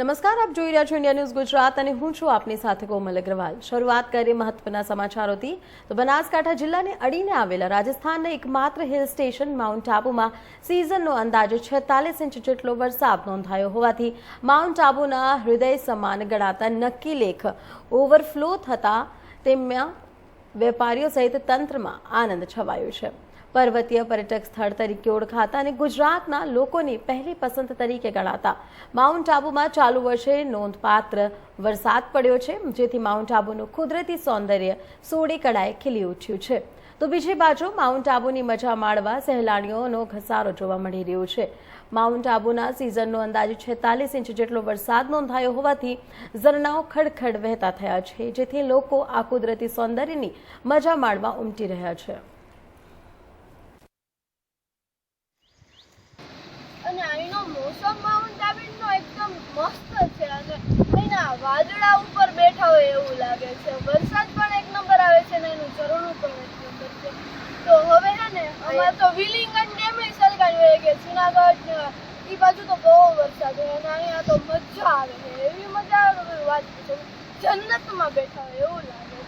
નમસ્કાર, આપ જોઈ રહ્યા છો ઇન્ડિયા ન્યૂઝ ગુજરાત અને હું છું આપની સાથે કોમલ અગ્રવાલ. શરૂઆત કરીએ મહત્વના સમાચારોથી. તો બનાસકાંઠા જિલ્લાને અડીને આવેલા રાજસ્થાનના એકમાત્ર હિલ સ્ટેશન માઉન્ટ આબુમાં સિઝનનો અંદાજે છેતાલીસ ઇંચ જેટલો વરસાદ નોંધાયો હોવાથી માઉન્ટ આબુના હૃદય સમાન ગણાતા નક્કી લેખ ઓવરફ્લો થતા તેમાં વેપારીઓ સહિત તંત્રમાં આનંદ છવાયો છે. પર્વતીય પર્યટક સ્થળ તરીકે ઓળખાતા અને ગુજરાતના લોકોની પહેલી પસંદ તરીકે ગણાતા. માઉન્ટ આબુમાં ચાલુ વર્ષે નોંધપાત્ર વરસાદ પડ્યો છે, જેથી માઉન્ટ આબુનું કુદરતી સૌંદર્ય સોળે કળાએ ખીલી ઉઠ્યું છે. તો બીજી બાજુ માઉન્ટ આબુની મજા માણવા સહેલાણીઓનો ઘસારો જોવા મળી રહ્યો છે. માઉન્ટ આબુના સિઝનનો અંદાજે છેતાલીસ ઇંચ જેટલો વરસાદ નોંધાયો હોવાથી ઝરણાઓ ખડખડ વહેતા થયા છે, જેથી લોકો આ કુદરતી સૌંદર્યની મજા માણવા ઉમટી રહ્યા છે અને અહીંનો મોસમ માઉન્ટ આબુનો એકદમ મસ્ત છે અને અહીંના વાદળા ઉપર બેઠા હોય એવું લાગે છે. વરસાદ પણ એક નંબર આવે છે ને એનું ઝરણું પણ એક નંબર છે. તો હવે છે ને, અમાર તો વિલિંગન ડેમે સલગાવી હોય કે જુનાગઢ ને એ બાજુ તો બહુ વરસાદ હોય અને અહીંયા તો મજા આવે છે. એવી મજા આવે, વાત જન્નતમાં બેઠા હોય એવું લાગે